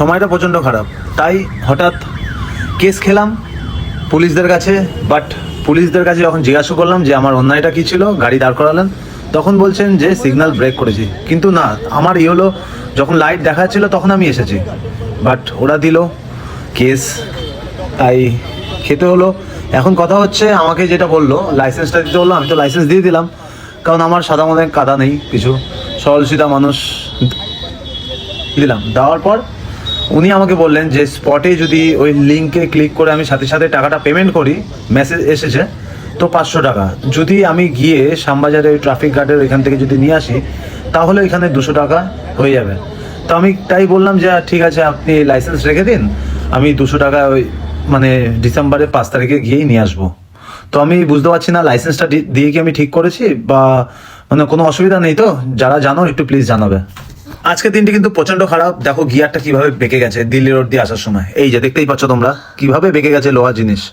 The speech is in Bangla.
সময়টা প্রচণ্ড খারাপ। তাই হঠাৎ কেস খেলাম পুলিশদের কাছে বাট পুলিশদের কাছে যখন জিজ্ঞাসা করলাম যে আমার অন্যায়টা কী ছিল, গাড়ি দাঁড় করালেন, তখন বলছেন যে সিগন্যাল ব্রেক করেছি। কিন্তু না, আমার ই হলো, যখন লাইট দেখাচ্ছিল তখন আমি এসেছি। বাট ওরা দিল কেস, তাই খেতে হলো। এখন কথা হচ্ছে, আমাকে যেটা বলল লাইসেন্সটা দিতে বলল, আমি তো লাইসেন্স দিয়ে দিলাম। কারণ আমার সাদা মনে কাদা নেই কিছু। সরল মানুষ দিলাম। দেওয়ার পর উনি আমাকে বললেন যে স্পটে যদি ওই লিঙ্কে ক্লিক করে আমি সাথে সাথে টাকাটা পেমেন্ট করি মেসেজ এসেছে, তো পাঁচশো টাকা। যদি আমি গিয়ে শ্যামবাজারে ওই ট্রাফিক গার্ডের ওইখান থেকে যদি নিয়ে আসি, তাহলে ওইখানে দুশো টাকা হয়ে যাবে। তো আমি তাই বললাম যে ঠিক আছে, আপনি লাইসেন্স রেখে দিন, আমি দুশো টাকা ওই মানে ডিসেম্বরের পাঁচ তারিখে গিয়েই নিয়ে আসব। তো আমি বুঝতে পারছি না লাইসেন্সটা দিয়ে কি আমি ঠিক করেছি বা মানে কোনো অসুবিধা নেই তো? যারা জানো, একটু প্লিজ জানাবে। আজকের দিনটি কিন্তু প্রচণ্ড খারাপ। দেখো গিয়ারটা কীভাবে বেঁকে গেছে দিল্লি রোড দিয়ে আসার সময়। এই যে, দেখতেই পাচ্ছ তোমরা, কীভাবে বেঁকে গেছে লোহার জিনিস।